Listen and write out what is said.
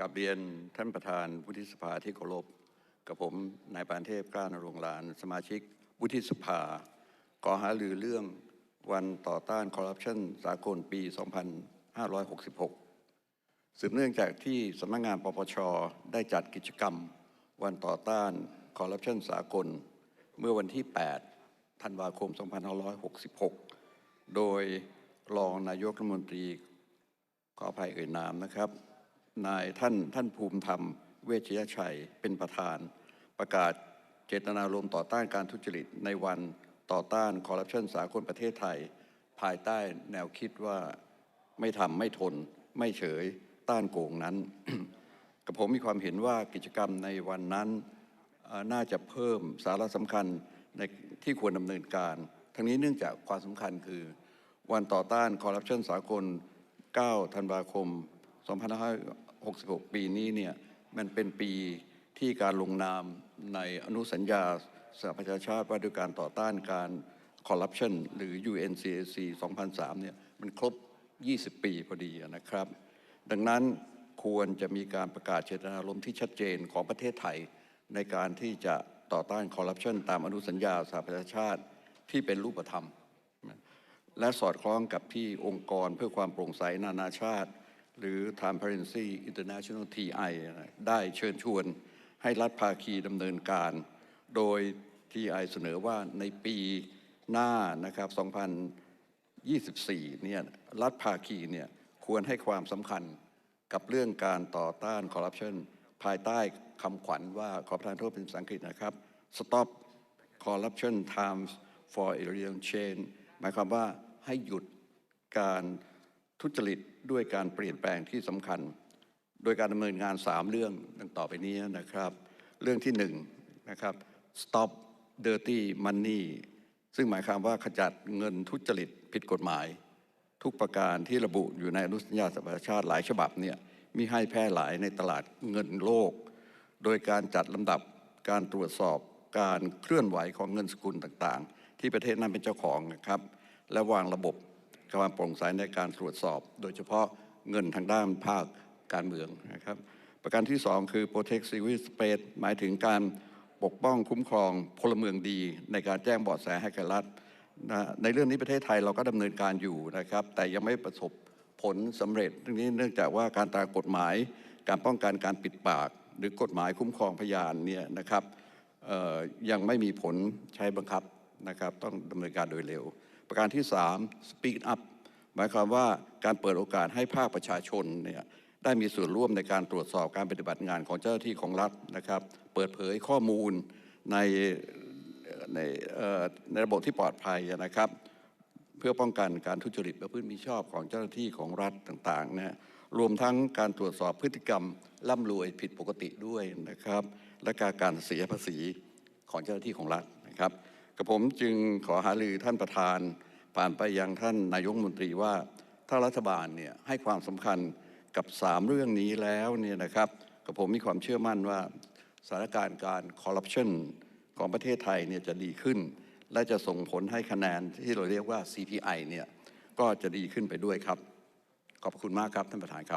กับเรียนท่านประธานวุฒิสภาที่เคารพกับผมนายปานเทพกล้านรงลาน สมาชิกวุฒิสภาก่อหารือเรื่องวันต่อต้านคอร์รัปชันสากลปี 2566 สืบเนื่องจากที่สำนักงานปปชได้จัดกิจกรรม วันต่อต้านคอร์รัปชันสากล เมื่อวันที่ 8 ธันวาคม 2566 โดยรองนายกรัฐมนตรีขออภัยเอ่ยนามนะครับ นายท่านท่านภูมิธรรม เวชยชัยเป็นประธาน ประกาศเจตนารมณ์ต่อต้านการทุจริตในวันต่อต้านคอร์รัปชันสากลประเทศไทย ภายใต้แนวคิดว่าไม่ทำไม่ทน ไม่เฉยต้านโกงนั้นกับผมมีความเห็นว่ากิจกรรมในวันนั้นน่าจะเพิ่มสาระสำคัญในที่ควรดำเนินการ ทั้งนี้เนื่องจากความสำคัญคือ วันต่อต้านคอร์รัปชันสากล 9 ธันวาคม 2 5 66 ปีนี้เนี่ยมันเป็นปีที่การลงนามในอนุสัญญาสหประชาชาติว่าด้วยการต่อต้านการคอร์รัปชันหรือ UNCAC 2003 เนี่ยมันครบ 20 ปีพอดีนะครับ ดังนั้นควรจะมีการประกาศเจตนารมณ์ที่ชัดเจนของประเทศไทย ในการที่จะต่อต้านคอร์รัปชันตามอนุสัญญาสหประชาชาติที่เป็นรูปธรรม และสอดคล้องกับที่องค์กรเพื่อความโปร่งใสนานาชาติ หรือ Transparency International TI ได้เชิญชวนให้รัฐภาคีดำเนินการ โดย TI เสนอว่าในปีหน้านะครับ 2024 เนี่ยรัฐภาคีเนี่ยควรให้ความสำคัญกับเรื่องการต่อต้านคอร์รัปชันภายใต้คำขวัญว่าขอประทานโทษเป็นภาษาอังกฤษนะครับ Stop Corruption Times for a Real Change หมายความว่าให้หยุดการ ทุจริตด้วยการเปลี่ยนแปลงที่สำคัญ โดยการดำเนินงาน 3 เรื่องดังต่อไปนี้นะครับ เรื่องที่1นะครับ stop dirty money ซึ่งหมายความว่าขจัดเงินทุจริตผิดกฎหมาย ทุกประการที่ระบุอยู่ในอนุสัญญาสหประชาชาติหลายฉบับเนี่ยมีให้แพร่หลายในตลาดเงินโลก โดยการจัดลำดับการตรวจสอบการเคลื่อนไหวของเงินสกุลต่างๆ ที่ประเทศนั้นเป็นเจ้าของนะครับ และวางระบบ ความโปร่งใสในการตรวจสอบ โดยเฉพาะเงินทางด้านภาคการเมืองนะครับ ประการที่ 2 คือ protect civil space หมายถึงการปกป้องคุ้มครองพลเมืองดี ในการแจ้งเบาะแสให้กับรัฐนะในเรื่องนี้ประเทศไทยเราก็ดำเนินการอยู่นะครับ แต่ยังไม่ประสบผลสำเร็จเรื่องนี้เนื่องจากว่าการตามกฎหมาย การป้องกันการปิดปาก หรือกฎหมายคุ้มครองพยานเนี่ยนะครับยังไม่มีผลใช้บังคับนะครับ ต้องดำเนินการโดยเร็ว ประการที่ 3 speak up หมายความว่าการเปิดโอกาสให้ภาคประชาชนเนี่ยได้มีส่วนร่วมในการตรวจสอบการปฏิบัติงานของเจ้าหน้าที่ของรัฐนะครับ เปิดเผยข้อมูลในในในระบบที่ปลอดภัยนะครับ เพื่อป้องกันการทุจริตประพฤติมิชอบของเจ้าหน้าที่ของรัฐต่างๆนะรวมทั้งการตรวจสอบพฤติกรรมร่ำรวยผิดปกติด้วยนะครับ และการเสียภาษีของเจ้าหน้าที่ของรัฐนะครับ กับผมจึงขอหารือท่านประธาน ผ่านไปยังท่านนายกมนตรีว่าถ้ารัฐบาลเนี่ยให้ความสำคัญกับ 3 เรื่องนี้แล้วเนี่ยนะครับกับผมมีความเชื่อมั่นว่าสถานการณ์การคอร์รัปชันของประเทศไทยเนี่ยจะดีขึ้น และจะส่งผลให้คะแนนที่เราเรียกว่า CPI เนี่ยก็จะดีขึ้นไปด้วยครับ ขอบคุณมากครับท่านประธานครับ